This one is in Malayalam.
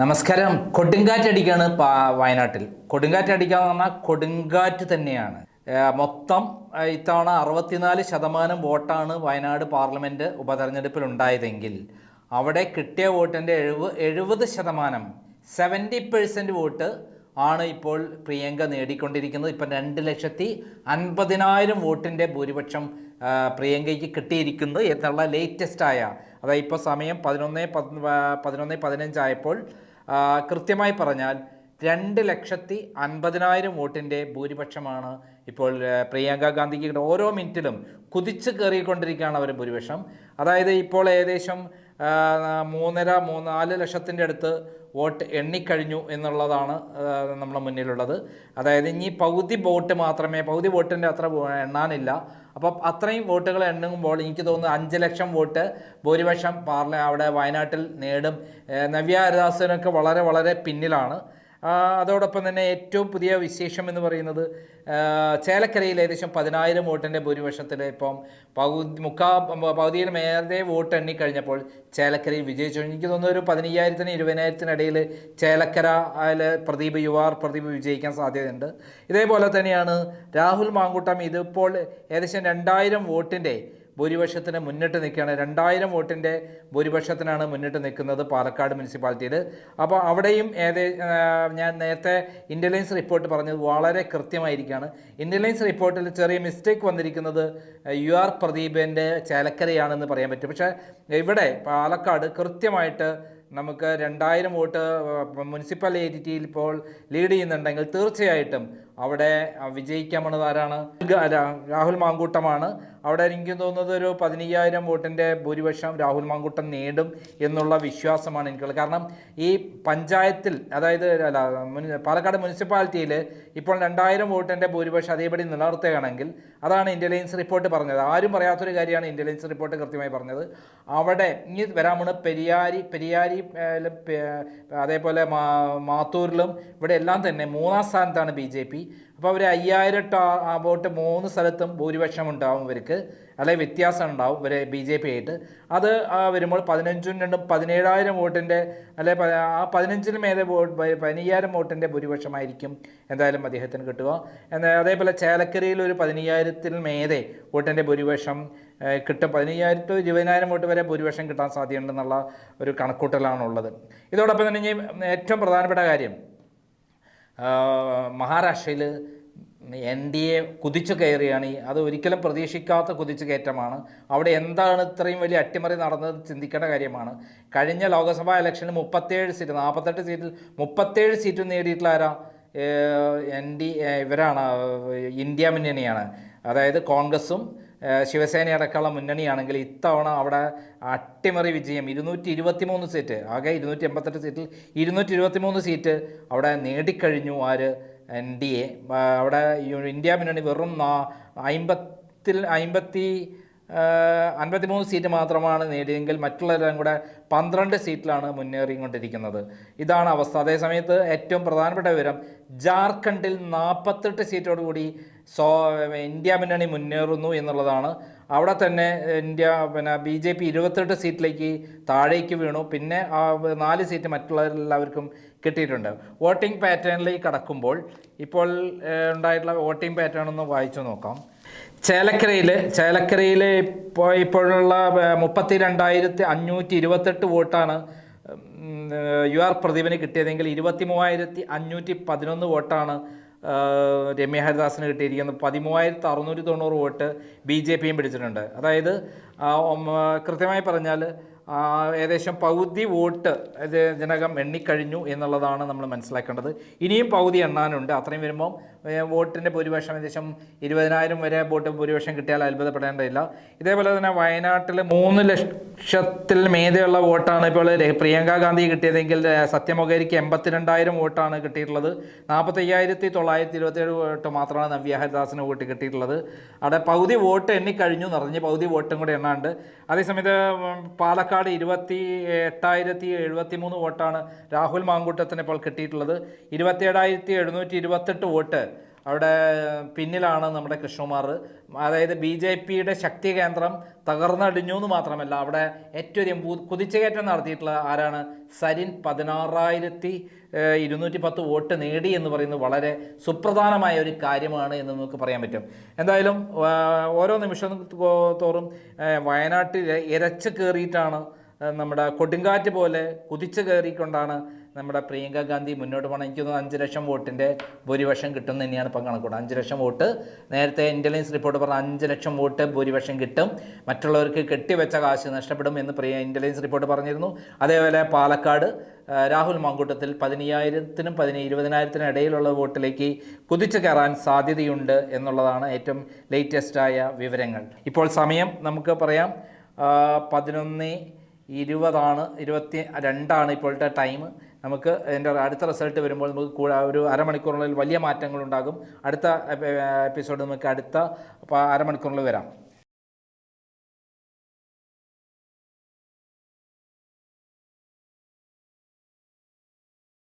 നമസ്കാരം. കൊടുങ്കാറ്റടിക്കാണ് വയനാട്ടിൽ. കൊടുങ്കാറ്റടിക്കുക എന്ന് പറഞ്ഞാൽ കൊടുങ്കാറ്റ് തന്നെയാണ്. മൊത്തം ഇത്തവണ അറുപത്തിനാല് ശതമാനം വോട്ടാണ് വയനാട് പാർലമെന്റ് ഉപതെരഞ്ഞെടുപ്പിൽ ഉണ്ടായതെങ്കിൽ അവിടെ കിട്ടിയ വോട്ടിന്റെ എഴുപത് എഴുപത് ശതമാനം സെവന്റി പെർസെന്റ് വോട്ട് ആണ് ഇപ്പോൾ പ്രിയങ്ക നേടിക്കൊണ്ടിരിക്കുന്നത്. ഇപ്പം രണ്ട് ലക്ഷത്തി അൻപതിനായിരം വോട്ടിന്റെ ഭൂരിപക്ഷം പ്രിയങ്കയ്ക്ക് കിട്ടിയിരിക്കുന്നത് എന്നുള്ള ലേറ്റസ്റ്റായ അതായത് ഇപ്പോൾ സമയം പതിനൊന്ന് പതിനൊന്ന് പതിനഞ്ചായപ്പോൾ കൃത്യമായി പറഞ്ഞാൽ രണ്ട് ലക്ഷത്തി അൻപതിനായിരം വോട്ടിന്റെ ഭൂരിപക്ഷമാണ് ഇപ്പോൾ പ്രിയങ്ക ഗാന്ധിക്ക് ഓരോ മിനിറ്റിലും കുതിച്ച് കയറിക്കൊണ്ടിരിക്കുകയാണ് അവർ ഭൂരിപക്ഷം. അതായത് ഇപ്പോൾ ഏകദേശം മൂന്നര മൂന്ന് നാല് ലക്ഷത്തിന്റെ അടുത്ത് വോട്ട് എണ്ണിക്കഴിഞ്ഞു എന്നുള്ളതാണ് നമ്മുടെ മുന്നിലുള്ളത്. അതായത് ഇനി പകുതി വോട്ട് മാത്രമേ പകുതി വോട്ടിന്റെ അത്ര എണ്ണാനില്ല. അപ്പം അത്രയും വോട്ടുകൾ എണ്ണുമ്പോൾ എനിക്ക് തോന്നുന്നു അഞ്ച് ലക്ഷം വോട്ട് ഭൂരിപക്ഷം പാർല അവിടെ വയനാട്ടിൽ നേടും. നവ്യ ഹരിദാസനൊക്കെ വളരെ വളരെ പിന്നിലാണ്. അതോടൊപ്പം തന്നെ ഏറ്റവും പുതിയ വിശേഷം എന്ന് പറയുന്നത് ചേലക്കരയിൽ ഏകദേശം പതിനായിരം വോട്ടിന്റെ ഭൂരിപക്ഷത്തിൽ ഇപ്പം പകുതി മുക്കാ പകുതിയിൽ മേലെ വോട്ട് എണ്ണിക്കഴിഞ്ഞപ്പോൾ ചേലക്കരയിൽ വിജയിച്ചു. എനിക്ക് തോന്നുന്നു ഒരു പതിനയ്യായിരത്തിന് ഇരുപതിനായിരത്തിനിടയിൽ ചേലക്കര അതിൽ പ്രദീപ് യുവാർ പ്രദീപ് വിജയിക്കാൻ സാധ്യതയുണ്ട്. ഇതേപോലെ തന്നെയാണ് രാഹുൽ മാങ്കൂട്ടം ഇതിപ്പോൾ ഏകദേശം രണ്ടായിരം വോട്ടിന്റെ ഭൂരിപക്ഷത്തിന് മുന്നിട്ട് നിൽക്കുകയാണ്. രണ്ടായിരം വോട്ടിന്റെ ഭൂരിപക്ഷത്തിനാണ് മുന്നിട്ട് നിൽക്കുന്നത് പാലക്കാട് മുനിസിപ്പാലിറ്റിയിൽ അപ്പോൾ അവിടെയും ഏതേ ഞാൻ നേരത്തെ ഇന്റലിജൻസ് റിപ്പോർട്ട് പറഞ്ഞത് വളരെ കൃത്യമായിരിക്കുകയാണ് ഇന്റലിജൻസ് റിപ്പോർട്ടിൽ ചെറിയ മിസ്റ്റേക്ക് വന്നിരിക്കുന്നത് യു ആർ പ്രദീപിന്റെ ചേലക്കരയാണെന്ന് പറയാൻ പറ്റും. പക്ഷേ ഇവിടെ പാലക്കാട് കൃത്യമായിട്ട് നമുക്ക് രണ്ടായിരം വോട്ട് മുനിസിപ്പൽ ഏരിയയിൽ ഇപ്പോൾ ലീഡ് ചെയ്യുന്നുണ്ടെങ്കിൽ തീർച്ചയായിട്ടും അവിടെ വിജയിക്കാൻ പോണത് ആരാണ്? രാഹുൽ മാങ്കൂട്ടമാണ്. അവിടെ എനിക്ക് തോന്നുന്നത് ഒരു പതിനയ്യായിരം വോട്ടിന്റെ ഭൂരിപക്ഷം രാഹുൽ മാങ്കൂട്ടം നേടും എന്നുള്ള വിശ്വാസമാണ് എനിക്കുള്ളത്. കാരണം ഈ പഞ്ചായത്തിൽ അതായത് അല്ല പാലക്കാട് മുനിസിപ്പാലിറ്റിയിൽ ഇപ്പോൾ രണ്ടായിരം വോട്ടിന്റെ ഭൂരിപക്ഷം അതേപടി നിലനിർത്തുകയാണെങ്കിൽ അതാണ് ഇന്റലിജൻസ് റിപ്പോർട്ട് പറഞ്ഞത്. ആരും പറയാത്തൊരു കാര്യമാണ് ഇന്റലിജൻസ് റിപ്പോർട്ട് കൃത്യമായി പറഞ്ഞത്. അവിടെ ഇനി വരാമാണ് പെരിയാരി പെരിയാരി അതേപോലെ മാത്തൂരിലും ഇവിടെ എല്ലാം തന്നെ മൂന്നാം സ്ഥാനത്താണ് ബി ജെ പി. അപ്പോൾ അവർ അയ്യായിരം വോട്ട് മൂന്ന് സ്ഥലത്തും ഭൂരിപക്ഷം ഉണ്ടാവും ഇവർക്ക്. അല്ലെങ്കിൽ വ്യത്യാസം ഉണ്ടാവും ഇവരെ ബി ജെ പി ആയിട്ട്. അത് വരുമ്പോൾ പതിനഞ്ചും രണ്ടും പതിനേഴായിരം വോട്ടിന്റെ അല്ലെ ആ പതിനഞ്ചിന് മേലെ വോട്ട് പതിനയ്യായിരം വോട്ടിന്റെ ഭൂരിപക്ഷമായിരിക്കും എന്തായാലും അദ്ദേഹത്തിന് കിട്ടുക. എന്നാൽ അതേപോലെ ചേലക്കരയിൽ ഒരു പതിനയ്യായിരത്തിന് മേലെ വോട്ടിന്റെ ഭൂരിപക്ഷം കിട്ടും. പതിനയ്യായിരം ടു ഇരുപതിനായിരം വോട്ട് വരെ ഭൂരിപക്ഷം കിട്ടാൻ സാധ്യതയുണ്ടെന്നുള്ള ഒരു കണക്കൂട്ടലാണുള്ളത്. ഇതോടൊപ്പം തന്നെ ഏറ്റവും പ്രധാനപ്പെട്ട കാര്യം മഹാരാഷ്ട്രയിൽ എൻ ഡി എ കുതിച്ചു കയറിയാണ്. അത് ഒരിക്കലും പ്രതീക്ഷിക്കാത്ത കുതിച്ചു കയറ്റമാണ് അവിടെ എന്താണ് ഇത്രയും വലിയ അട്ടിമറി നടന്നത് ചിന്തിക്കേണ്ട കാര്യമാണ്. കഴിഞ്ഞ ലോക്സഭാ ഇലക്ഷനിൽ മുപ്പത്തേഴ് സീറ്റ് നാൽപ്പത്തെട്ട് സീറ്റിൽ മുപ്പത്തേഴ് സീറ്റും നേടിയിട്ടുള്ള ആരാ? എൻ ഡി ഇവരാണ് ഇന്ത്യ മുന്നണിയാണ്. അതായത് കോൺഗ്രസും ശിവസേന അടക്കമുള്ള മുന്നണിയാണെങ്കിൽ ഇത്തവണ അവിടെ അട്ടിമറി വിജയം. ഇരുന്നൂറ്റി ഇരുപത്തി മൂന്ന് സീറ്റ് ആകെ ഇരുന്നൂറ്റി എൺപത്തെട്ട് സീറ്റിൽ ഇരുന്നൂറ്റി ഇരുപത്തി മൂന്ന് സീറ്റ് അവിടെ നേടിക്കഴിഞ്ഞു ആര്? N D A. അവിടെ ഇന്ത്യ മുന്നണി വെറും അമ്പത്തിൽ അമ്പത്തി അൻപത്തിമൂന്ന് സീറ്റ് മാത്രമാണ് നേടിയതെങ്കിൽ മറ്റുള്ളവരെല്ലാം കൂടെ പന്ത്രണ്ട് സീറ്റിലാണ് മുന്നേറിക്കൊണ്ടിരിക്കുന്നത്. ഇതാണ് അവസ്ഥ. അതേസമയത്ത് ഏറ്റവും പ്രധാനപ്പെട്ട വിവരം ജാർഖണ്ഡിൽ നാൽപ്പത്തെട്ട് സീറ്റോടുകൂടി സോ ഇന്ത്യ മുന്നണി മുന്നേറുന്നു എന്നുള്ളതാണ്. അവിടെ തന്നെ ഇന്ത്യ പിന്നെ ബി ജെ പി ഇരുപത്തെട്ട് സീറ്റിലേക്ക് താഴേക്ക് വീണു. പിന്നെ ആ നാല് സീറ്റ് മറ്റുള്ളവരെല്ലാവർക്കും കിട്ടിയിട്ടുണ്ട്. വോട്ടിംഗ് പാറ്റേണിലേക്ക് കടക്കുമ്പോൾ ഇപ്പോൾ ഉണ്ടായിട്ടുള്ള വോട്ടിംഗ് പാറ്റേൺ ഒന്ന് വായിച്ചു നോക്കാം. ചേലക്കരയിൽ ചേലക്കരയിൽ ഇപ്പോൾ ഇപ്പോഴുള്ള മുപ്പത്തി രണ്ടായിരത്തി അഞ്ഞൂറ്റി ഇരുപത്തെട്ട് വോട്ടാണ് യു ആർ പ്രദീപിന് കിട്ടിയതെങ്കിൽ ഇരുപത്തി മൂവായിരത്തി അഞ്ഞൂറ്റി പതിനൊന്ന് വോട്ടാണ് രമ്യ ഹരിദാസിന് കിട്ടിയിരിക്കുന്നത്. പതിമൂവായിരത്തി അറുന്നൂറ്റി തൊണ്ണൂറ് വോട്ട് ബി ജെ പിയും പിടിച്ചിട്ടുണ്ട്. അതായത് കൃത്യമായി പറഞ്ഞാൽ ഏകദേശം പകുതി വോട്ട് ഇത് ഇതിനകം എണ്ണിക്കഴിഞ്ഞു എന്നുള്ളതാണ് നമ്മൾ മനസ്സിലാക്കേണ്ടത്. ഇനിയും പകുതി എണ്ണാനുണ്ട്. അത്രയും വരുമ്പം വോട്ടിന്റെ ഭൂരിപക്ഷം ഏകദേശം ഇരുപതിനായിരം വരെ വോട്ട് ഭൂരിപക്ഷം കിട്ടിയാൽ അത്ഭുതപ്പെടേണ്ടതില്ല. ഇതേപോലെ തന്നെ വയനാട്ടിൽ മൂന്ന് ലക്ഷത്തിൽ മേതെയുള്ള വോട്ടാണ് ഇപ്പോൾ പ്രിയങ്ക ഗാന്ധി കിട്ടിയതെങ്കിൽ സത്യമൊഗേരിക്ക് എൺപത്തിരണ്ടായിരം വോട്ടാണ് കിട്ടിയിട്ടുള്ളത്. നാൽപ്പത്തയ്യായിരത്തി തൊള്ളായിരത്തി ഇരുപത്തേഴ് വോട്ട് മാത്രമാണ് നവ്യ ഹരിദാസിന് വോട്ട് കിട്ടിയിട്ടുള്ളത്. അവിടെ പകുതി വോട്ട് എണ്ണിക്കഴിഞ്ഞു നിറഞ്ഞ് പകുതി വോട്ടും കൂടെ എണ്ണാണ്ട്. അതേസമയത്ത് പാലക്കാട് ഇരുപത്തി എട്ടായിരത്തി എഴുപത്തി മൂന്ന് വോട്ടാണ് രാഹുൽ മാങ്കൂട്ടത്തിന് ഇപ്പോൾ കിട്ടിയിട്ടുള്ളത്. ഇരുപത്തിയേഴായിരത്തി എഴുന്നൂറ്റി ഇരുപത്തെട്ട് വോട്ട് അവിടെ പിന്നിലാണ് നമ്മുടെ കൃഷ്ണകുമാർ. അതായത് ബി ജെ പിയുടെ ശക്തി കേന്ദ്രം തകർന്നടിഞ്ഞു എന്ന് മാത്രമല്ല അവിടെ ഏറ്റവും അധികം കുതിച്ചുകയറ്റം നടത്തിയിട്ടുള്ള ആരാണ്? സരിൻ പതിനാറായിരത്തി ഇരുന്നൂറ്റി പത്ത് വോട്ട് നേടി എന്ന് പറയുന്നത് വളരെ സുപ്രധാനമായ ഒരു കാര്യമാണ് എന്ന് നമുക്ക് പറയാൻ പറ്റും. എന്തായാലും ഓരോ നിമിഷം തോറും വയനാട്ടിൽ ഇരച്ച് കയറിയിട്ടാണ് നമ്മുടെ കൊടുങ്കാറ്റ് പോലെ കുതിച്ചു കയറിക്കൊണ്ടാണ് നമ്മുടെ പ്രിയങ്ക ഗാന്ധി മുന്നോട്ട് പോകണം. എനിക്ക് തോന്നുന്നു അഞ്ച് ലക്ഷം വോട്ടിന്റെ ഭൂരിപക്ഷം കിട്ടും തന്നെയാണ് ഇപ്പം കണക്കൂടുക അഞ്ച് ലക്ഷം വോട്ട്. നേരത്തെ ഇന്റലിജൻസ് റിപ്പോർട്ട് പറഞ്ഞ അഞ്ച് ലക്ഷം വോട്ട് ഭൂരിപക്ഷം കിട്ടും. മറ്റുള്ളവർക്ക് കെട്ടിവെച്ച കാശ് നഷ്ടപ്പെടും എന്ന് പ്രിയ ഇന്റലിജൻസ് റിപ്പോർട്ട് പറഞ്ഞിരുന്നു. അതേപോലെ പാലക്കാട് രാഹുൽ മാങ്കൂട്ടത്തിൽ പതിനയ്യായിരത്തിനും പതിന ഇരുപതിനായിരത്തിനും ഇടയിലുള്ള വോട്ടിലേക്ക് കുതിച്ചു കയറാൻ സാധ്യതയുണ്ട് എന്നുള്ളതാണ് ഏറ്റവും ലേറ്റസ്റ്റായ വിവരങ്ങൾ. ഇപ്പോൾ സമയം നമുക്ക് പറയാം. പതിനൊന്ന് ഇരുപതാണ് ഇരുപത്തി രണ്ടാണ് ഇപ്പോഴത്തെ ടൈം. നമുക്ക് എന്റെ അടുത്ത റിസൾട്ട് വരുമ്പോൾ നമുക്ക് കൂടെ ഒരു അരമണിക്കൂറിനുള്ളിൽ വലിയ മാറ്റങ്ങളുണ്ടാകും. അടുത്ത എപ്പിസോഡ് നമുക്ക് അടുത്ത അരമണിക്കൂറിൽ വരാം.